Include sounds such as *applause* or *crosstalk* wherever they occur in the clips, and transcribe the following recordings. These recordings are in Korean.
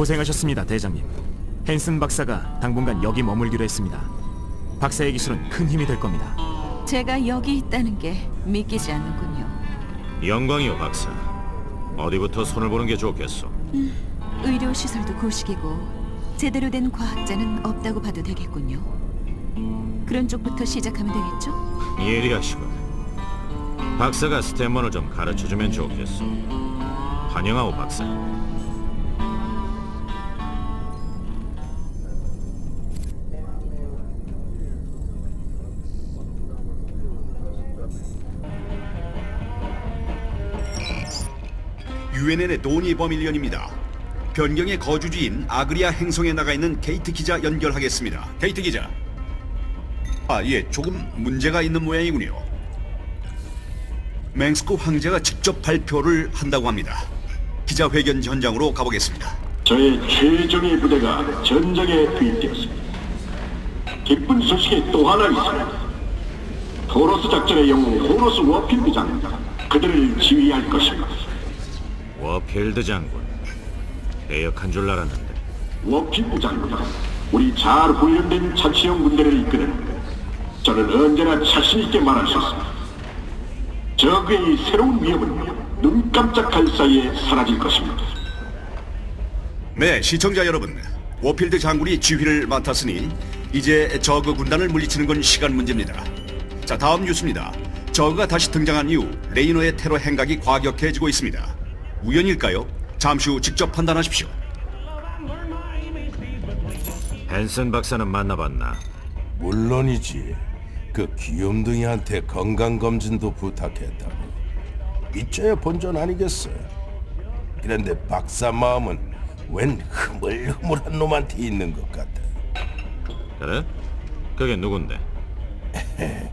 고생하셨습니다, 대장님. 헨슨 박사가 당분간 여기 머물기로 했습니다. 박사의 기술은 큰 힘이 될 겁니다. 제가 여기 있다는 게 믿기지 않는군요. 영광이요, 박사. 어디부터 손을 보는 게 좋겠어? 의료 시설도 고식이고 제대로 된 과학자는 없다고 봐도 되겠군요. 그런 쪽부터 시작하면 되겠죠? 예리하시군. 박사가 스탠먼을 좀 가르쳐주면 좋겠어. 환영하오, 박사. UNN의 도니 버밀리언입니다. 변경의 거주지인 아그리아 행성에 나가 있는 케이트 기자 연결하겠습니다. 케이트 기자. 아, 예, 조금 문제가 있는 모양이군요. 맹스코 황제가 직접 발표를 한다고 합니다. 기자회견 현장으로 가보겠습니다. 저의 최정의 부대가 전장에 투입되었습니다. 기쁜 소식이 또 하나 있습니다. 토로스 작전의 영웅 호로스 워필드 장군 그들을 지휘할 것입니다. 워필드 장군. 대역한 줄 알았는데. 워필드 장군, 우리 잘 훈련된 자치형 군대를 이끄는 저는 언제나 자신 있게 말할 수 있습니다. 적의 새로운 위협은 눈 깜짝할 사이에 사라질 것입니다. 네, 시청자 여러분. 워필드 장군이 지휘를 맡았으니 이제 저그 군단을 물리치는 건 시간 문제입니다. 자, 다음 뉴스입니다. 저그가 다시 등장한 이후 레이노의 테러 행각이 과격해지고 있습니다. 우연일까요? 잠시 후 직접 판단하십시오. 헨슨 박사는 만나봤나? 물론이지. 그 귀염둥이한테 건강검진도 부탁했다고. 이제야 본전 아니겠어. 그런데 박사 마음은 웬 흐물흐물한 놈한테 있는 것 같아. 그래? 그게 누군데? *laughs*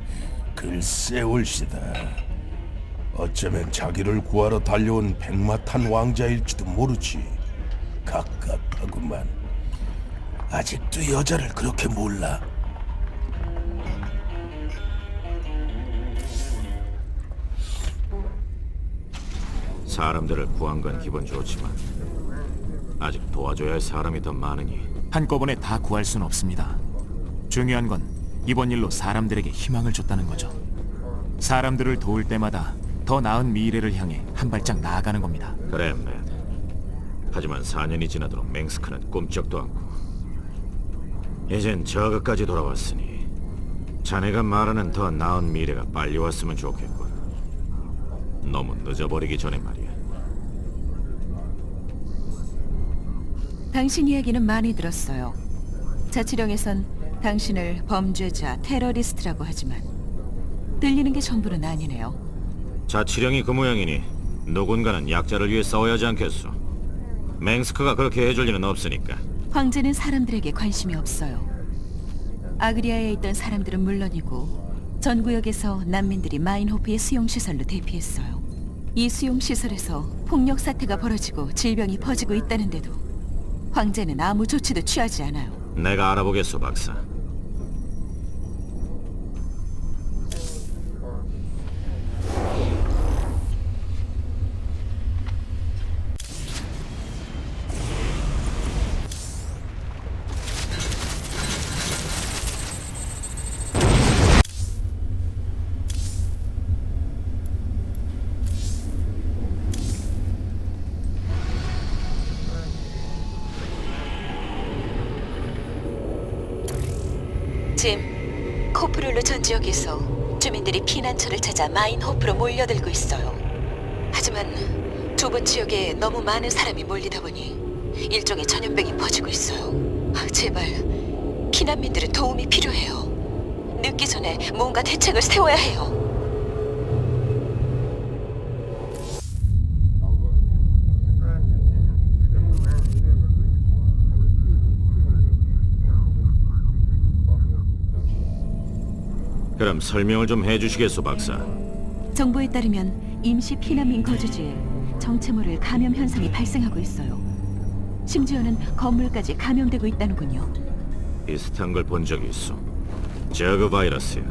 글쎄 올시다. 어쩌면 자기를 구하러 달려온 백마탄 왕자일지도 모르지. 갑갑하구만. 아직도 여자를 그렇게 몰라. 사람들을 구한 건 기분 좋지만 아직 도와줘야 할 사람이 더 많으니 한꺼번에 다 구할 수는 없습니다. 중요한 건 이번 일로 사람들에게 희망을 줬다는 거죠. 사람들을 도울 때마다 더 나은 미래를 향해 한 발짝 나아가는 겁니다. 그래, 맨. 하지만 4년이 지나도록 맹스크는 꿈쩍도 않고 이젠 저그까지 돌아왔으니 자네가 말하는 더 나은 미래가 빨리 왔으면 좋겠군. 너무 늦어버리기 전에 말이야. 당신 이야기는 많이 들었어요. 자치령에선 당신을 범죄자, 테러리스트라고 하지만 들리는 게 전부는 아니네요. 자치령이 그 모양이니 누군가는 약자를 위해 싸워야 하지 않겠소. 맹스크가 그렇게 해줄 리는 없으니까. 황제는 사람들에게 관심이 없어요. 아그리아에 있던 사람들은 물론이고 전 구역에서 난민들이 마인호프의 수용 시설로 대피했어요. 이 수용 시설에서 폭력 사태가 벌어지고 질병이 퍼지고 있다는데도 황제는 아무 조치도 취하지 않아요. 내가 알아보겠소, 박사. 몰려들고 있어요. 하지만 좁은 지역에 너무 많은 사람이 몰리다 보니 일종의 전염병이 퍼지고 있어요. 아, 제발 피난민들은 도움이 필요해요. 늦기 전에 뭔가 대책을 세워야 해요. 그럼 설명을 좀 해주시겠소, 박사. 정보에 따르면 임시 피난민 거주지에 정체모를 감염 현상이 발생하고 있어요. 심지어는 건물까지 감염되고 있다는군요. 비슷한 걸 본 적이 있어. 저그 바이러스야.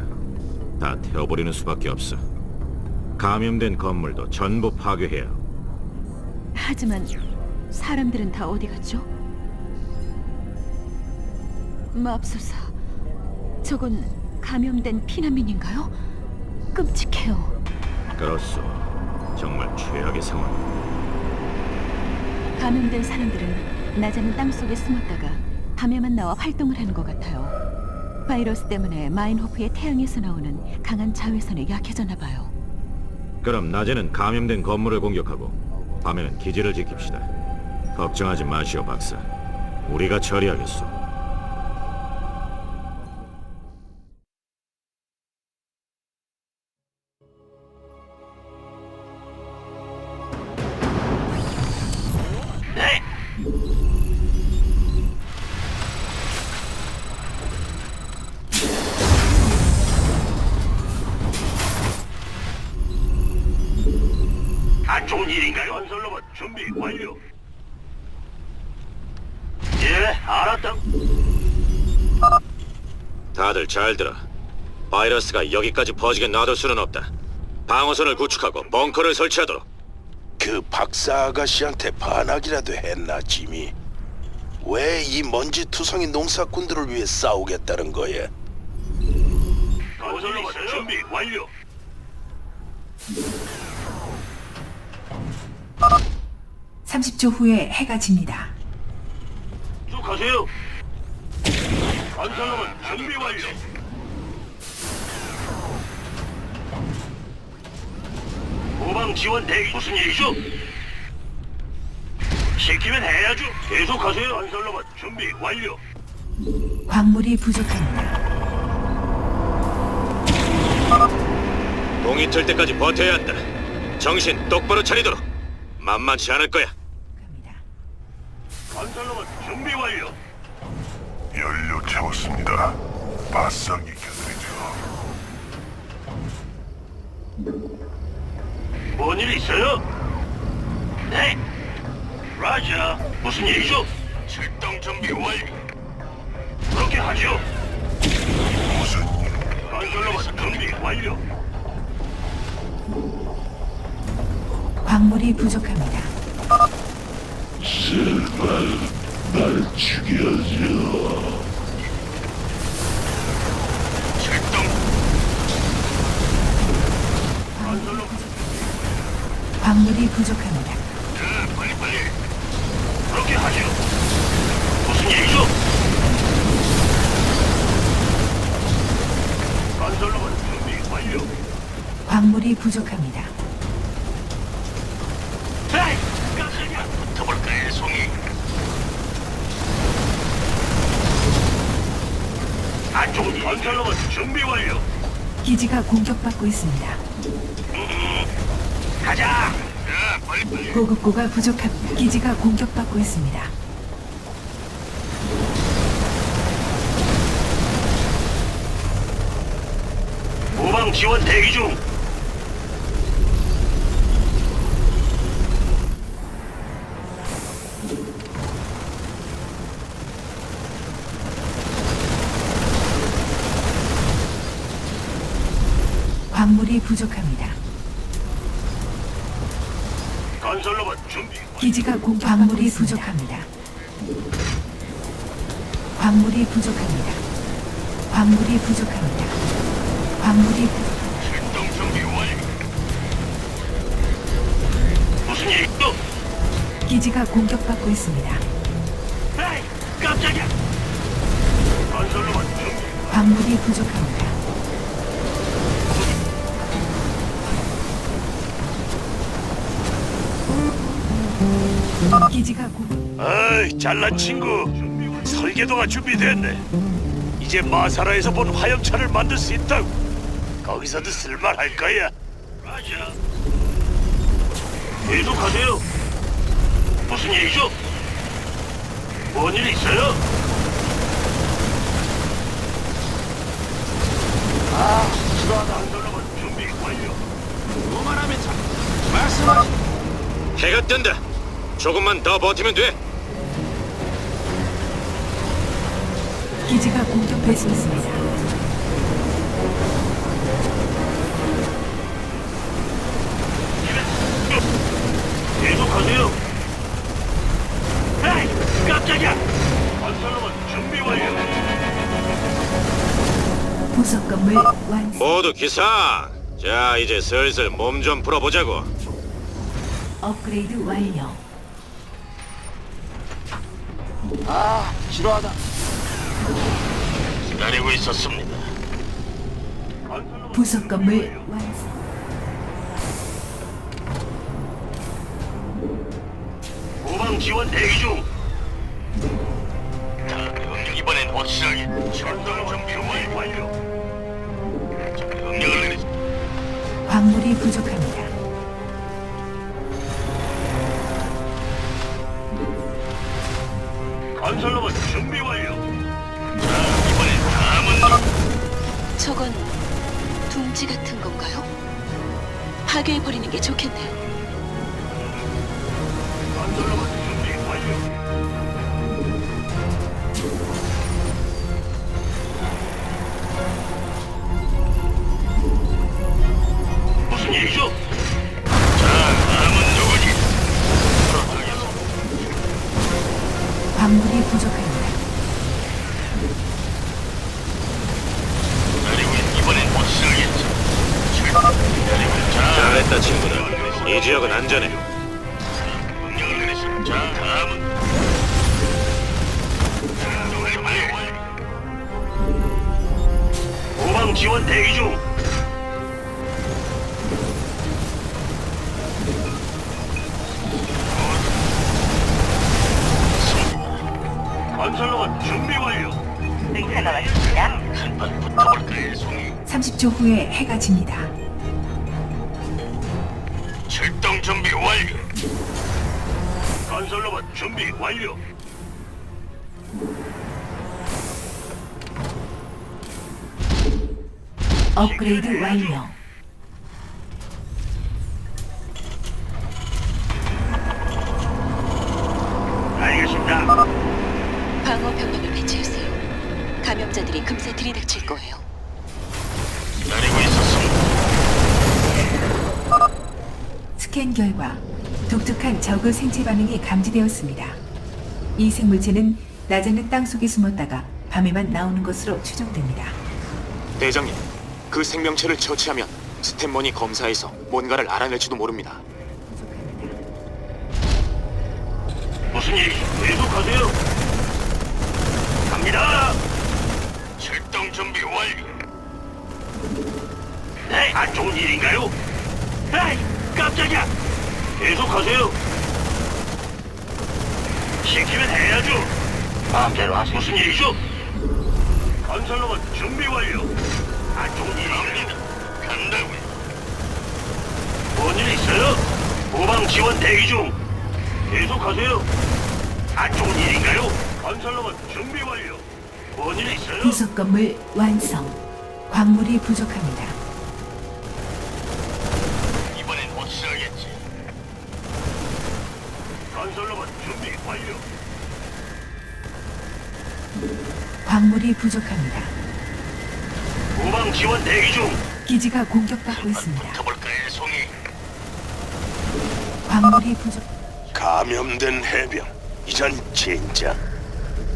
다 태워버리는 수밖에 없어. 감염된 건물도 전부 파괴해야. 하고. 하지만 사람들은 다 어디 갔죠? 맙소사. 저건 감염된 피난민인가요? 끔찍해요. 그렇소. 정말 최악의 상황. 감염된 사람들은 낮에는 땅 속에 숨었다가 밤에만 나와 활동을 하는 것 같아요. 바이러스 때문에 마인호프의 태양에서 나오는 강한 자외선에 약해졌나 봐요. 그럼 낮에는 감염된 건물을 공격하고 밤에는 기지를 지킵시다. 걱정하지 마시오, 박사. 우리가 처리하겠소. 알았다. 다들 잘 들어. 바이러스가 여기까지 퍼지게 놔둘 수는 없다. 방어선을 구축하고 벙커를 설치하도록. 그 박사 아가씨한테 반항이라도 했나, 지미? 왜 이 먼지 투성이 농사꾼들을 위해 싸우겠다는 거야? 건설 로봇 준비 완료. 삼십 초 후에 해가 집니다. 쭉 가세요. 건설로봇 준비 완료. 후방 지원 대기 무슨 일이죠? 시키면 해야죠. 계속하세요. 건설로봇 준비 완료. 광물이 부족합니다. 동이 틀 때까지 버텨야 한다. 정신 똑바로 차리도록. 만만치 않을 거야. 채웠습니다. 바싹 익혀드리죠. 뭔 일 있어요? 네. 라자, 무슨 일이죠? 출동 준비 완료. 그렇게 하죠. 무슨 일? 건설로봇 준비 완료. 광물이 부족합니다. 출동. 광물이 부족합니다. 자, 빨리 빨리. 그렇게 하죠. 무슨 일이죠? 건설로봇 준비 완료. 광물이 부족합니다. 에이, 깜짝이야. 붙어볼까, 송이. 안쪽 건설로봇 준비 완료. 기지가 공격받고 있습니다. 가자. 자, 빨리 빨리. 보급고가 부족합니다. 기지가 공격받고 있습니다. 후방 지원 대기 중. 광물이 부족합니다. 건설로봇 준비. 기지가 공 광물이 부족합니다. 광물이 부족합니다. 광물이 부족합니다. 광물이 부- 출동 준비 완료. 무슨 일이죠? 기지가 공격받고 있습니다. 에이, 깜짝이야. 건설로봇 준비. 광물이 부족합니다. 기지가 공 어이, 잘난 친구. 설계도가 준비됐네. 이제 마사라에서 본 화염차를 만들 수 있다고. 거기서도 쓸만할 거야. 맞아. 계속하세요. 무슨 일이죠? 뭔 일 있어요? 아, 수고하다. 준비 완료. 해가 뜬다. 조금만 더 버티면 돼. 기지가 공격받고 있습니다. 계속하세요. 에이, 깜짝이야. 건설로봇 준비 완료. 부속 건물 완성. 모두 기상. 자, 이제 슬슬 몸 좀 풀어보자고. 업그레이드 완료. 기다리고 있었습니다. 부속 건물 완성. 후방 지원 대기 중. 자, 명령 이번엔 확실하게 출동 준비 완료. 자, 명령을 내리시. 광물이 부족합니다. 버리는 게 좋겠네요. 지역은 안전해. 명령을 내리시. 자, 다음은 자, 빨리 빨리. 후방 지원 대기 중. 건설로만 준비 완료. 의사가 왔습니다. 한판 붙어볼까요, 송이? 30초 후에 해가 집니다. 업그레이드 완료. 알겠습니다. 방어 병력을 배치했어요. 감염자들이 금세 들이닥칠 거예요. 기다리고 있었습니다. 스캔 결과 독특한 저그 생체 반응이 감지되었습니다. 이 생물체는 낮에는 땅 속에 숨었다가 밤에만 나오는 것으로 추정됩니다. 대장님, 그 생명체를 처치하면 스탠먼이 검사해서 뭔가를 알아낼지도 모릅니다. 무슨 일? 계속하세요. 갑니다. 출동 준비 완료. 네, 안 좋은 일인가요? 에이, 깜짝이야. 계속하세요. 시키면 해야죠. 마음대로 하세요. 무슨 일이죠? 건설로만 준비 완료. 안 좋은 일인가요? 간다고요. 뭔일 있어요? 후방 지원 대기 중. 계속하세요. 안 좋은 일인가요? 건설로만 준비 완료. 뭔일 있어요? 부속 건물 완성. 광물이 부족합니다. 이번엔 확실하겠지. 건설로만 준비 완료. 광물이 부족합니다. 후방 지원 대기 중. 기지가 공격받고 있습니다. 송이? 광물이 부족. 감염된 해병. 이전 진짜.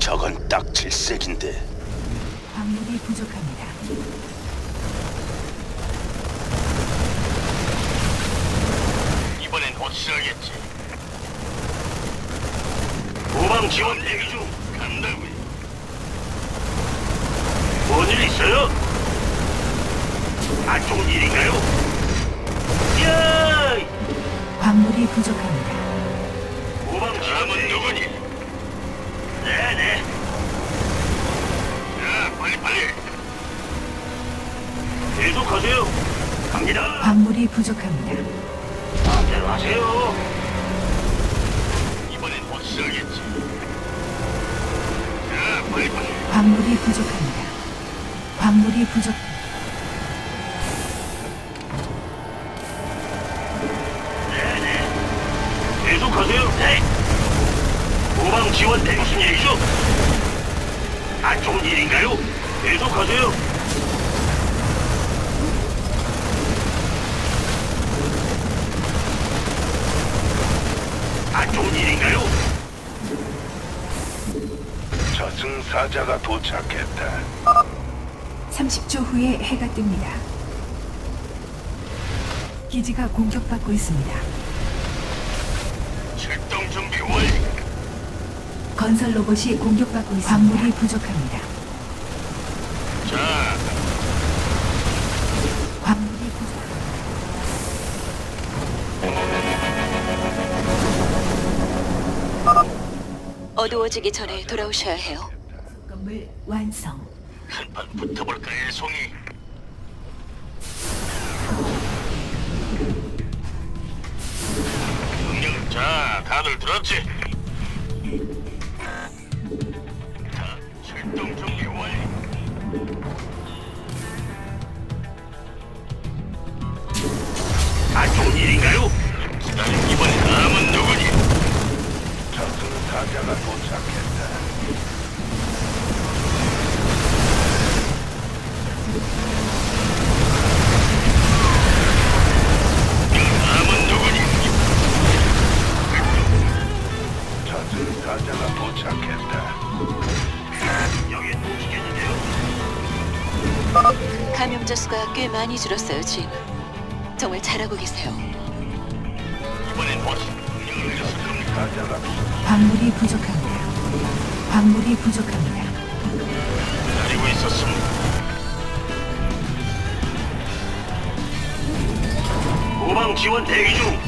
저건 딱 질색인데. 광물이 부족합니다. 이번엔 확실하겠지. 후방 지원 대기 중. 간다고요. 뭔일 있어요? 안 좋은 일인가요? 야! 광물이 부족합니다. 지원은 누구니? 네네. 자, 빨리 빨리. 계속하세요. 갑니다. 광물이 부족합니다. 마음대로 하세요. 이번엔 확실하겠지. 자, 빨리 빨리. 광물이 부족합니다. 광물이 부족. 후방 지원 대 무슨 일이죠? 안 좋은 일인가요? 계속하세요. 안 좋은 일인가요? 저승사자가 도착했다. 30초 후에 해가 뜹니다. 기지가 공격받고 있습니다. 건설 로봇이 공격받고 있습니다. 광물이 부족합니다. 자, 광물이 부족. 어두워지기 전에 돌아오셔야 해요. 건물 완성. 한판 붙어볼까요, 송이? 명령, 자, 다들 들었지? 많이 줄었어요, 짐. 정말 잘하고 계세요. 이번엔 광물이 부족합니다. 광물이 부족합니다. 기다리고 있었습니다. 후방 지원 대기 중.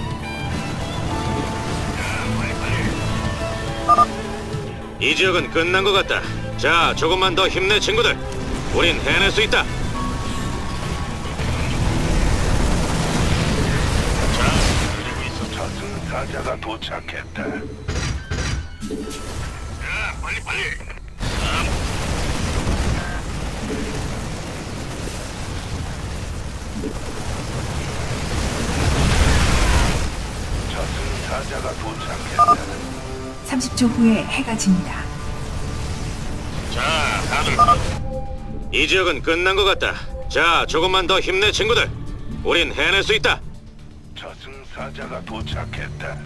이 지역은 끝난 것 같다. 자, 조금만 더 힘내, 친구들. 우린 해낼 수 있다. 저승사자가 도착했다. 자, 빨리 빨리. 저승사자가 도착했다. 30초 후에 해가 집니다. 자, 다들 이 지역은 끝난 것 같다. 자, 조금만 더 힘내, 친구들. 우린 해낼 수 있다. 저승사자가 도착했다.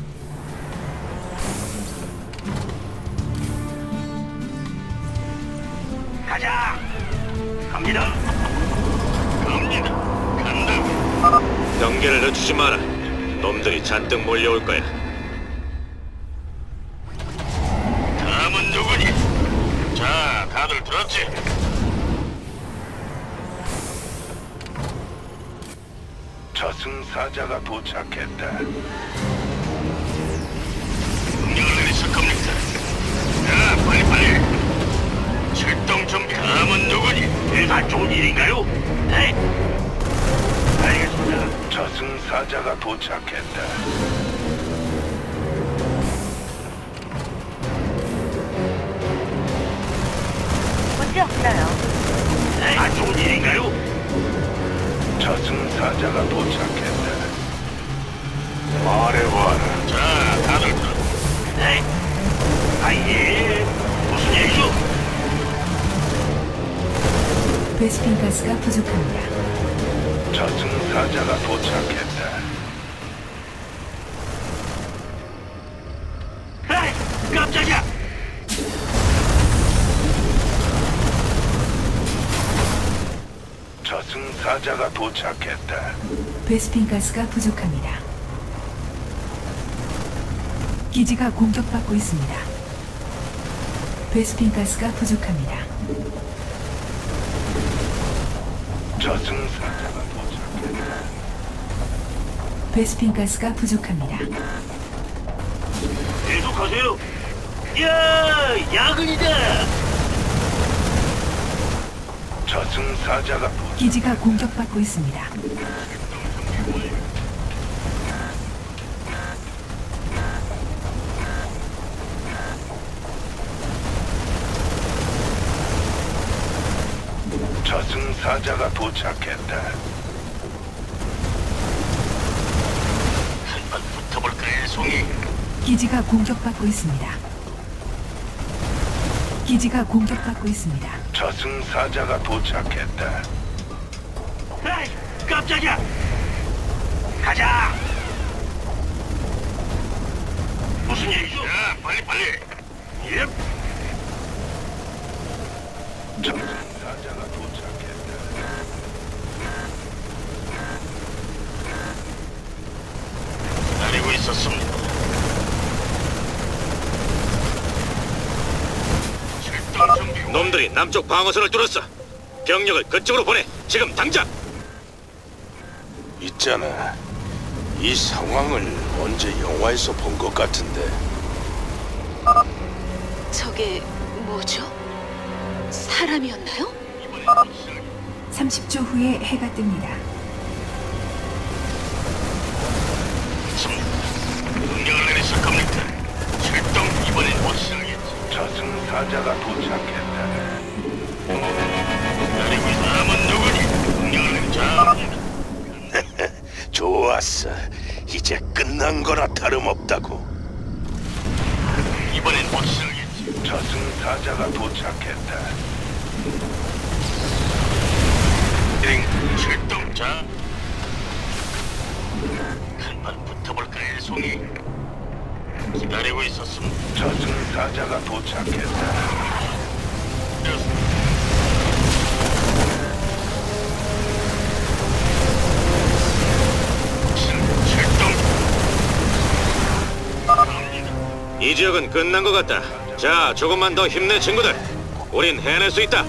가자. 갑니다. 갑니다. 간다. 경계를 늦추지 마라. 놈들이 잔뜩 몰려올 거야. 승사자가 도착했다. 명령을 내리실 겁니까? 자, 빨리 빨리. 출동 준비. 다음은 누구니? 대사 좋은 일인가요? 네. 알겠습니다. 저승사자가 도착했다. 문제 없어요. 아, 좋은 일인가요? 저승사자가 도착했다. 말해봐라. 자, 다들 들어. 네. 아, 예. 무슨 일이죠? 베스핀 가스가 부족합니다. 저승사자가 도착했다. 사자가 도착했다. 베스핀 가스가 부족합니다. 기지가 공격받고 있습니다. 베스핀 가스가 부족합니다. 저승 사자가 도착했다. 베스핀 가스가 부족합니다. 계속하세요. 야, 야근이다. 저승사자가. 기지가 공격받고 있습니다. 저승사자가 도착했다. 한번 붙어볼까요, 송이? 기지가 공격받고 있습니다. 기지가 공격받고 있습니다. 저승사자가 도착했다. 에이, 깜짝이야! 가자! 무슨 일이죠? 야, 빨리 빨리! 예? 저승사자가 도착했다. 기다리고 있었습니다. 놈들이 남쪽 방어선을 뚫었어. 병력을 그쪽으로 보내. 지금 당장. 있잖아. 이 상황을 언제 영화에서 본 것 같은데. 저게 뭐죠? 사람이었나요? 30초 후에 해가 뜹니다. 명령을 내리실 겁니까? 출동 이번엔 확실하겠지. 저승사자가 도착했다. 그리고 이 사람은 누구니? 명령을 내리자. 좋았어. 이제 끝난 거나 다름없다고. 이번엔 확실하겠지. 저승사자가 도착했다. 출동 자. 한판 붙어볼까 일송이. 기다리고 있었음. 저승사자가 도착했다. 이 지역은 끝난 것 같다. 자, 조금만 더 힘내, 친구들. 우린 해낼 수 있다.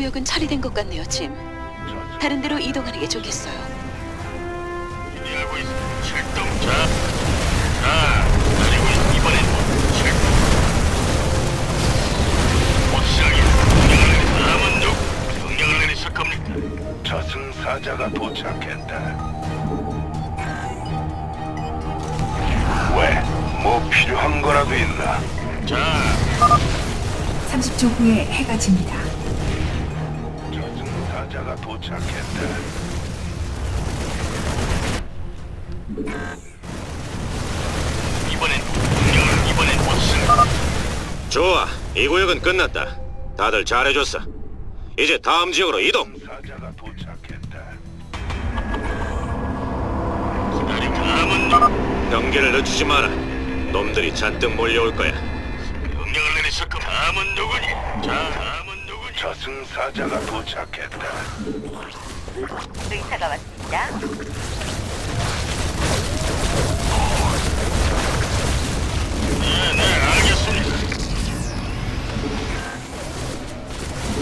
구역은 처리된 것 같네요, 짐. 다른 데로 이동하는 게 좋겠어요. 기대하고 있어. 출동. 자, 자, 있어. 이번엔 뭐 출동. 확실하게 명령을 내리. 다음은 누구? 명령을 내리실 겁니까? 저승사자가 도착했다. 왜? 뭐 필요한 거라도 있나? 자, 30초 후에 해가 집니다. 도착했다. 이번엔 명령을 이번엔 확실. 좋아, 이 구역은 끝났다. 다들 잘해줬어. 이제 다음 지역으로 이동. 사자가 도착했다. 기다리고 누구? 경계를 늦추지 마라. 놈들이 잔뜩 몰려올 거야. 명령을 내리실 겁. 다음은 누구니? 자, 다음은? 저승사자가 도착했다. 의사가 왔습니다. 네, 네, 알겠습니다.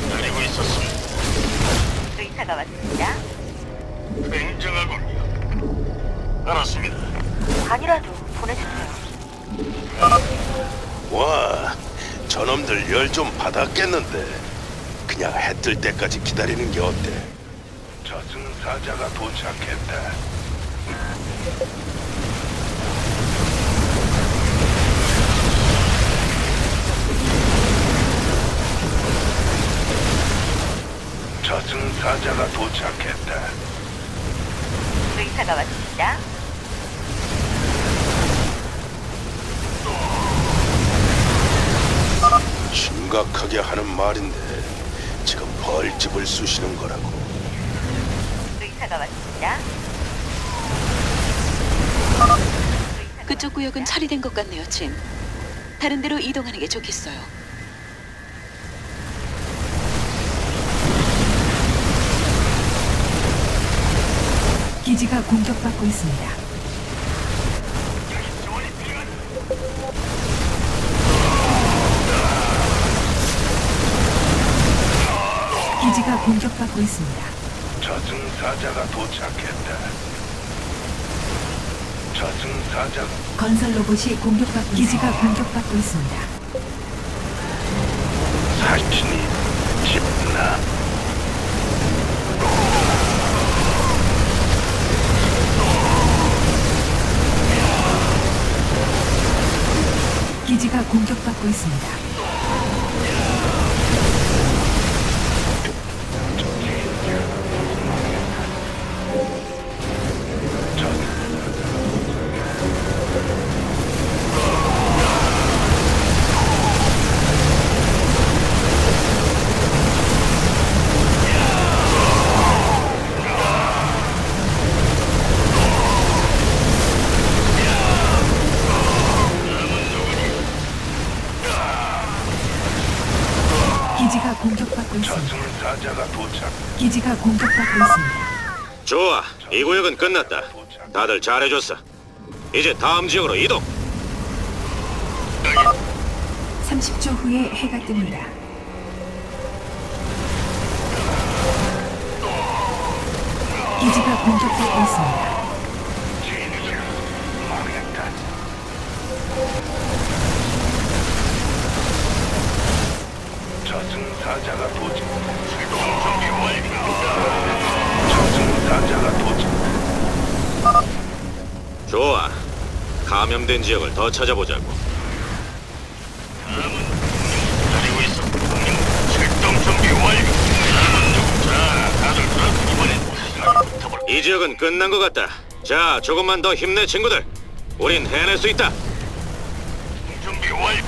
기다리고 있었습니다. 의사가 왔습니다. 굉장하군요. 알았습니다. 관이라도 보내주세요. 와, 저놈들 열 좀 받았겠는데. 그냥 해 뜰 때까지 기다리는 게 어때? 저승사자가 도착했다. 저승사자가 도착했다. 의사가 왔습니다. 심각하게 하는 말인데 벌집을 쑤시는 거라고. 의사가 왔습니다. 그쪽 구역은 처리된 것 같네요, 짐. 다른 데로 이동하는 게 좋겠어요. 기지가 공격받고 있습니다. 기지가 공격받고 있습니다. 저승사자가 도착했다. 저승사자 건설 로봇이 공격받고 기지가 공격받고 있습니다. 사신이 집나 기지가 공격받고 있습니다. 저승사자가 도착. 기지가 공격받고 있습니다. 좋아, 이 구역은 끝났다. 다들 잘해줬어. 이제 다음 지역으로 이동. 30초 후에 해가 뜹니다. 기지가 공격받고 있습니다. 사자가 도착. 출동 준비 완료. 저승 사자가 도착. 좋아. 감염된 지역을 더 찾아보자고. 기다리고 있어. 명령 출동 준비 완료. 다음은 누구? 자, 다들 들어. 이번엔 더블 이 지역은 끝난 것 같다. 자, 조금만 더 힘내, 친구들. 우린 해낼 수 있다. 준비 완료.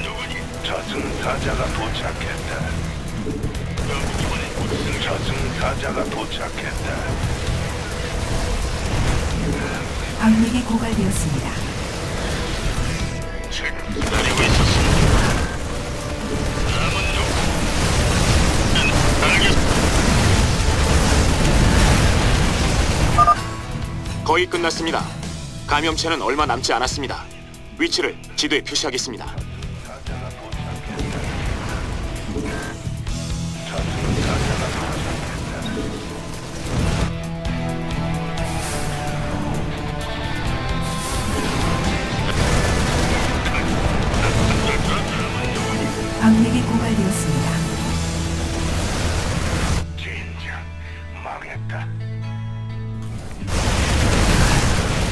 누구니? 저승 사자가 도착했다. 저승사자가 도착했다. 광맥이 고갈되었습니다. 기다리고 있었습니다. 다음은 누구? 알겠. 거의 끝났습니다. 감염체는 얼마 남지 않았습니다. 위치를 지도에 표시하겠습니다. 광맥이 고갈되었습니다. 진짜 망했다.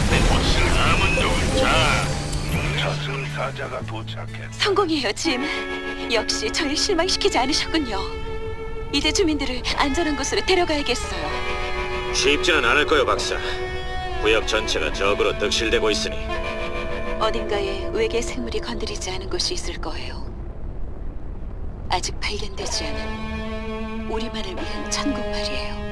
내 못을 남은 누구? 자, 저승 사자가 도착했다. 성공이에요, 짐. 역시 저를 실망시키지 않으셨군요. 이제 주민들을 안전한 곳으로 데려가야겠어요. 쉽지는 않을 거요, 박사. 구역 전체가 적으로 득실되고 있으니 어딘가에 외계 생물이 건드리지 않은 곳이 있을 거예요. 아직 발견되지 않은 우리만을 위한 천국 말이에요.